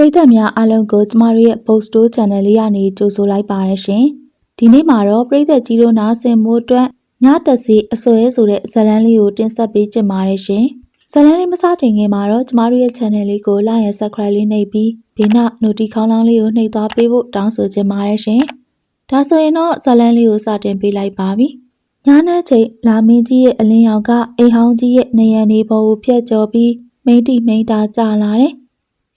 ပရိသတ်များအားလုံးကိုကျမတို့ရဲ့ Post Store Channel လေးကနေကြိုဆိုလိုက်ပါရရှင်။ဒီနေ့မှာတော့ပရိသတ်ကြီးတို့နားဆင်မှုအတွက်ညတက်စီအစွဲဆိုတဲ့ဇာတ်လမ်းလေးကိုတင်ဆက်ပေးချင်ပါတယ်ရှင်။ဇာတ်လမ်းလေးမစတင်ခင်မှာတော့ကျမတို့ရဲ့ Channel လေးကို Like ရ Subscribe လေးနှိပ်ပြီးဘေးနာ Noti ခေါင်းလောင်းလေးကိုနှိပ်သွားပေးဖို့တောင်းဆိုချင်ပါတယ်ရှင်။ဒါဆိုရင်တော့ဇာတ်လမ်းလေးကိုစတင်ပေးလိုက်ပါပြီ။ညနေချိန်လာမင်းကြီးရဲ့အလင်းရောင်ကအိမ်ဟောင်းကြီးရဲ့နေရံနေပေါ်ကိုဖျက်ကျော်ပြီးမိမ့်တိမိမ့်တာကြာလာတယ်။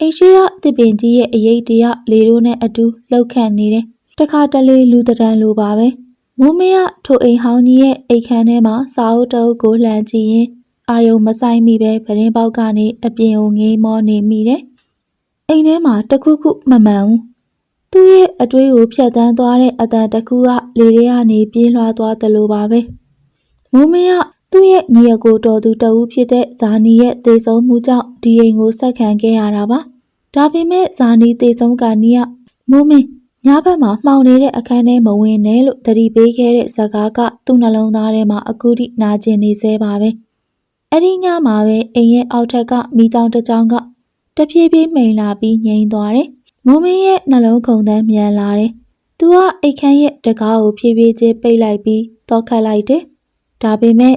အိမ်ရှိရတစ်ပင်ကြီးရဲ့အရေးတရလေတို့နဲ့အတူလှုပ်ခတ်နေတယ်။တခါတလေလူတရံလိုပါပဲ။မိုးမရထိုအိမ်ဟောင်းကြီးရဲ့အိမ်ခန်းထဲမှာစာအုပ်တအုပ်ကိုလှန်ကြည့်ရင်အာယုံမဆိုင်မိပဲပရင်ပေါက်ကနေအပြင်ကိုငေးမောနေမိတယ်။အိမ်ထဲမှာတခုခုမမှန်ဘူး။သူ့ရဲ့အတွေးကိုဖြတ်တန်းသွားတဲ့အတန်တစ်ခုကလေထဲကနေပြေးလွှားသွားသလိုပါပဲ။မိုးမရသူ့ရဲ့ညီအကိုတော်သူတဦးဖြစ်တဲ့ဇာနီရဲ့သေဆုံးမှုကြောင့်ဒီအိမ်ကိုဆက်ခံခဲ့ရတာပါ။ ဒါပေမဲ့ဇာနီသေဆုံးကနီးကမိုးမင်းညဘက်မှာမှောင်နေတဲ့အခန်းထဲမဝင်နဲ့လို့တတိပေးခဲ့တဲ့ဇာကားကသူ့နှလုံးသားထဲမှာအခုထိနာကျင်နေသေးပါပဲ။အဲ့ဒီညမှာပဲအိမ်ရဲ့အောက်ထက်ကမိချောင်းတစ်ချောင်းကတဖြည်းဖြည်းမိန်လာပြီးငြိမ်သွားတယ်။မိုးမင်းရဲ့နှလုံးခုန်တန်းမြန်လာတယ်။သူကအိတ်ခမ်းရဲ့တကားကိုဖြည်းဖြည်းချင်းပိတ်လိုက်ပြီးတော့ခတ်လိုက်တယ်။ဒါပေမဲ့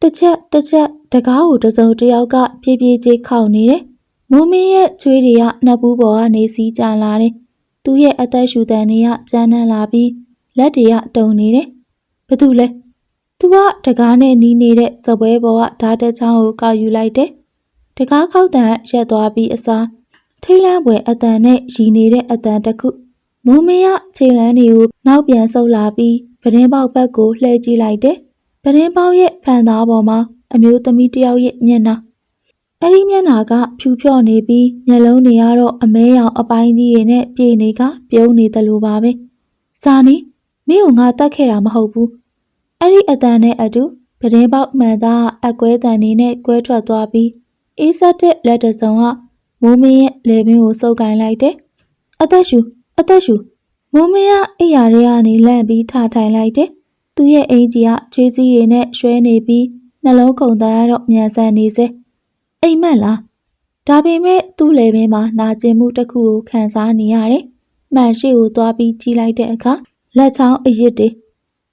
တစ်ချက်တစ်ချက်တကားကိုတစ်စုံတစ်ယောက်ကဖြည်းဖြည်းချင်းခောက်နေတယ်။ မိုးမင်းရဲ့ချွေးတွေကနှပ်ဘူးပေါ်ကနေစီးကျလာတယ်။သူ့ရဲ့အသက်ရှူတန်တွေကကျန်းနှန်းလာပြီးလက်တွေကတုန်နေတယ်။ဘာတူလဲ။သူကတကားနဲ့နီးနေတဲ့စပွဲပေါ်ကဓာတ်တက်ချောင်းကိုကောက်ယူလိုက်တယ်။တကားခောက်တန်ရက်သွားပြီးအစားထိတ်လန့်ပွေအတန်နဲ့ရီနေတဲ့အတန်တစ်ခုမိုးမရခြေလန်းတွေကိုနောက်ပြန်ဆုပ်လာပြီးပဒင်းပေါက်ဘက်ကိုလှည့်ကြည့်လိုက်တယ်။ပဒင်းပေါက်ရဲ့ဖန်သားပေါ်မှာအမျိုးသမီးတစ်ယောက်ရဲ့မျက်နှာ အဲ့ဒီမျက်နှာကဖြူဖြော့နေပြီးမျက်လုံးတွေကတော့အမဲရောင်အပိုင်းကြီးတွေနဲ့ပြည့်နေကပြုံးနေတယ်လို့ပါပဲ။ဇာနီမင်းကိုငါတတ်ခဲ့တာမဟုတ်ဘူး။အဲ့ဒီအတန်နဲ့အတူပဒင်းပေါက်မှန်သားအကွဲတန်နေနဲ့ကွဲထွက်သွားပြီးအေးဆက်တဲ့လက်တစ်စုံကမိုးမင်းရဲ့လေပင်ကိုစုပ်ကိုင်လိုက်တယ်။အသက်ရှူအသက်ရှူမိုးမင်းကအိယာတွေကနေလန့်ပြီးထထိုင်လိုက်တယ်။သူ့ရဲ့အင်ကြီးကချွေးစည်းရည်နဲ့ရွှဲနေပြီးနှလုံးခုန်တန်းကတော့မြန်ဆန်နေစေ။ အိမ်မက်လား။ဒါပေမဲ့သူ့လေပင်မှာနာကျင်မှုတစ်ခုကိုခံစားနေရတယ်။မှန်ရှိကိုသွားပြီးကြီးလိုက်တဲ့အခါလက်ချောင်းအရစ်တွေ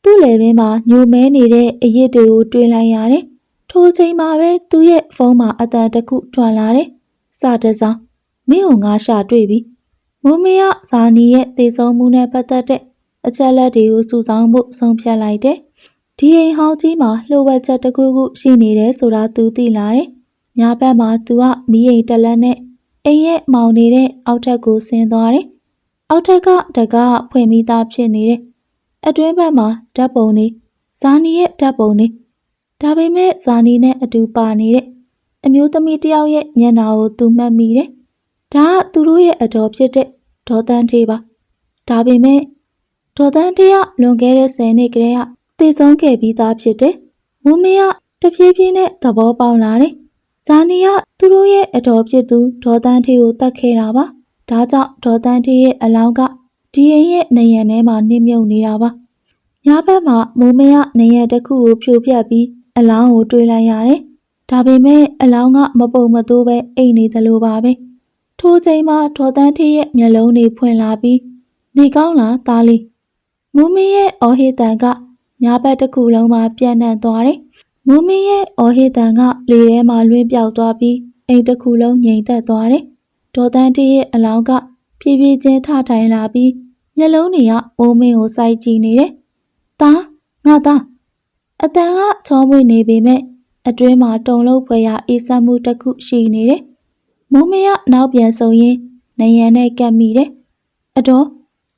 သူ့လယ်ဘင်းမှာညိုမဲနေတဲ့အရစ်တွေကိုတွေ့လိုက်ရတယ်။ထိုအချိန်မှာပဲသူ့ရဲ့ဖုန်းမှာအတန်တစ်ခုထွက်လာတယ်။စတဲ့ဆောင်မင်းကိုငါရှာတွေ့ပြီ။မိုးမရဇာနီရဲ့သေဆုံးမှုနဲ့ပတ်သက်တဲ့အချက်လက်တွေကိုစုဆောင်းဖို့ဆုံးဖြတ်လိုက်တယ်။ဒီအိမ်ဟောင်းကြီးမှာလှုပ်ဝက်ချက်တစ်ခုခုရှိနေတယ်ဆိုတာသူသိလာတယ်။ ညာဘက်မှာသူကမီးအိမ်တက်လက်နဲ့အိမ်ရဲ့မောင်နေတဲ့အောက်ထပ်ကိုဆင်းသွားတယ်။အောက်ထက်ကတကားဖွင့်ပြီးသားဖြစ်နေတယ်။အတွင်းဘက်မှာဓာတ်ပုံနေဇာနီရဲ့ဓာတ်ပုံနေဒါပေမဲ့ဇာနီနဲ့အတူပါနေတဲ့အမျိုးသမီးတစ်ယောက်ရဲ့မျက်နှာကိုသူမှတ်မိတယ်။ဒါကသူတို့ရဲ့အတော်ဖြစ်တဲ့ဒေါ်တန်းထေးပါ။ဒါပေမဲ့ဒေါ်တန်းထေးကလွန်ခဲ့တဲ့10နှစ်ကတည်းကတည်ဆုံးခဲ့ပြီးသားဖြစ်တယ်။မူမင်းကတဖြည်းဖြည်းနဲ့သဘောပေါက်လာတယ်။ ဇာနီကသူတို့ရဲ့အတော်ဖြစ်သူဒေါ်တန်းထေးကိုတတ်ခဲ့တာပါ။ဒါကြောင့်ဒေါ်တန်းထေးရဲ့အလောင်းကဒီအိမ်ရဲ့နေရံထဲမှာနှိမ့်မြုပ်နေတာပါ။ညဘက်မှာမိုးမရနေရတစ်ခုကိုဖြိုပြက်ပြီးအလောင်းကိုတွေးလိုက်ရတယ်။ဒါပေမဲ့အလောင်းကမပုံမသိုးပဲအိတ်နေသလိုပါပဲ။ထိုအချိန်မှာဒေါ်တန်းထေးရဲ့မျက်လုံးတွေဖွင့်လာပြီးနေကောင်းလားသားလေး။မိုးမင်းရဲ့အော်ဟစ်တန်ကညဘက်တစ်ခုလုံးမှာပြန့်နှံ့သွားတယ်။ မိုးမင်းရဲ့အော်ဟစ်တန်ကလေထဲမှာလွင့်ပြောက်သွားပြီးအိမ်တစ်ခုလုံးငြိမ်သက်သွားတယ်။ဒေါ်တန်းထေးရဲ့အလောင်းကဖြည်းဖြည်းချင်းထထိုင်လာပြီးမျက်လုံးတွေကမိုးမင်းကိုစိုက်ကြည့်နေတယ်။သားငါသားအတန်ကချောမွေ့နေပေမဲ့အတွင်းမှာတုံလုံးဖွယ်ရာအေးဆက်မှုတစ်ခုရှိနေတယ်။မုံမရနောက်ပြန်ဆုံရင်းနယံနဲ့ကပ်မိတယ်။အတော်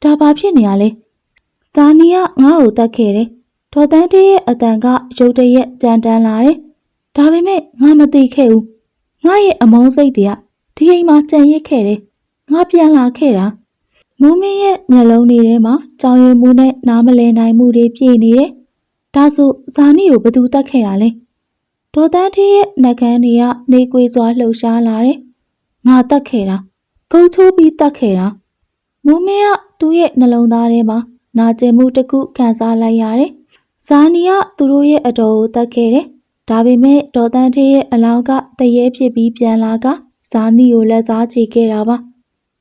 ဒါဘာဖြစ်နေရလဲ။ဇာနီကငါ့ကိုတတ်ခဲ့တယ်။ ဒေါ်တန်းတေးရဲ့အတန်ကရုတ်တရက်ကြမ်းတမ်းလာတယ်။ဒါပေမဲ့ငါမသိခဲ့ဘူး။ငါရဲ့အမုန်းစိတ်တွေကဒီအိမ်မှာကြံရစ်ခဲ့တယ်။ငါပြန်လာခဲ့တာ။မိုးမင်းရဲ့မျက်လုံးတွေထဲမှာကြောင်ရွံမှုနဲ့နားမလည်နိုင်မှုတွေပြည့်နေတယ်။ဒါဆိုဇာနီကိုဘယ်သူတတ်ခဲ့တာလဲ။ဒေါ်တန်းထေးရဲ့နှကန်းတွေကနေကွေးစွာလှုပ်ရှားလာတယ်။ငါတတ်ခဲ့တာ။ဂုတ်ချိုးပြီးတတ်ခဲ့တာ။မိုးမင်းကသူ့ရဲ့နှလုံးသားထဲမှာနာကျင်မှုတစ်ခုခံစားလိုက်ရတယ်။ ဇာနီကသူတို့ရဲ့အတော်ကိုတတ်ခဲ့တယ်။ဒါပေမဲ့ဒေါ်တန်းထေးရဲ့အလောင်းကတရေဖြစ်ပြီးပြန်လာကဇာနီကိုလက်စားချေခဲ့တာပါ။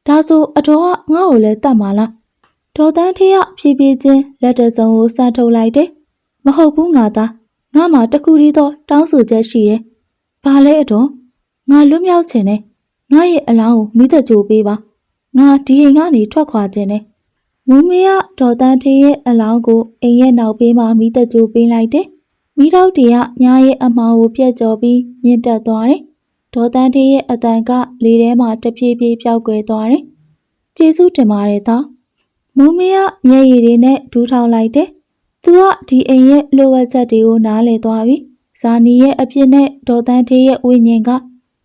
ဒါဆိုအတော်ကငါ့ကိုလည်းတတ်မှာလားဒေါ်တန်းထေးကဖြည်းဖြည်းချင်းလက်တစုံကိုစမ်းထုတ်လိုက်တယ်မဟုတ်ဘူးငါသားငါမှတခုတည်းသောတောင်းဆိုချက်ရှိတယ်ဘာလဲအတော်ငါလွတ်မြောက်ချင်တယ်ငါရဲ့အလောင်းကိုမိသက်ကြိုပေးပါငါဒီအိမ်ကနေထွက်ခွာခြင်းတယ် မူမီကဒေါ်တန်းထေးရဲ့အလောင်းကိုအိမ်ရဲ့နောက်ဘေးမှာမိသက်ကြိုပေးလိုက်တယ်မိတော့တည်းကညာရဲ့အမောင်ကိုပြက်ကြော်ပြီးမြင့်တက်သွားတယ်ဒေါ်တန်းထေးရဲ့အတန်ကလေထဲမှာတဖြည်းဖြည်းပျောက်ကွယ်သွားတယ်ကျေးဇူးတင်ပါတယ်သားမူမီကမျက်ရည်တွေနဲ့ဒူးထောင်လိုက်တယ်။သူကဒီအိမ်ရဲ့လိုအပ်ချက်တွေကိုနားလည်သွားပြီ။ဇာနီရဲ့အပြစ်နဲ့ဒေါ်တန်းထေးရဲ့ဝိညာဉ်က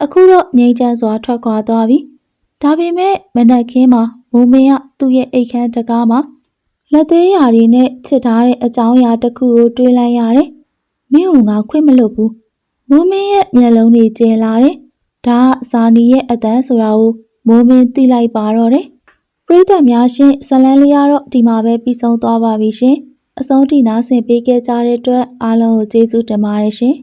အခုတော့ငြိမ်းချမ်းစွာထွက်ခွာသွားပြီ။ဒါပေမဲ့မနက်ခင်းမှာမူမီကသူ့ရဲ့အိတ်ခမ်းတကားမှာလက်သေးရာတွေနဲ့ချစ်ထားတဲ့အကြောင်းအရာတစ်ခုကိုတွေးလိုက်ရတယ်။မင်းကငါခွင့်မလွတ်ဘူး။မူမင်းရဲ့မျက်လုံးတွေကျင်လာတယ်။ဒါကဇာနီရဲ့အတန်းဆိုတာကိုမိုးမင်းသိလိုက်ပါတော့တယ်။ပရိသတ်များရှင်ဇလန်းလေးကတော့ဒီမှာပဲပြီးဆုံးသွားပါပြီရှင်အဆုံးထိနားဆင်ပေးခဲ့ကြတဲ့အတွက်အားလုံးကိုကျေးဇူးတင်ပါတယ်ရှင်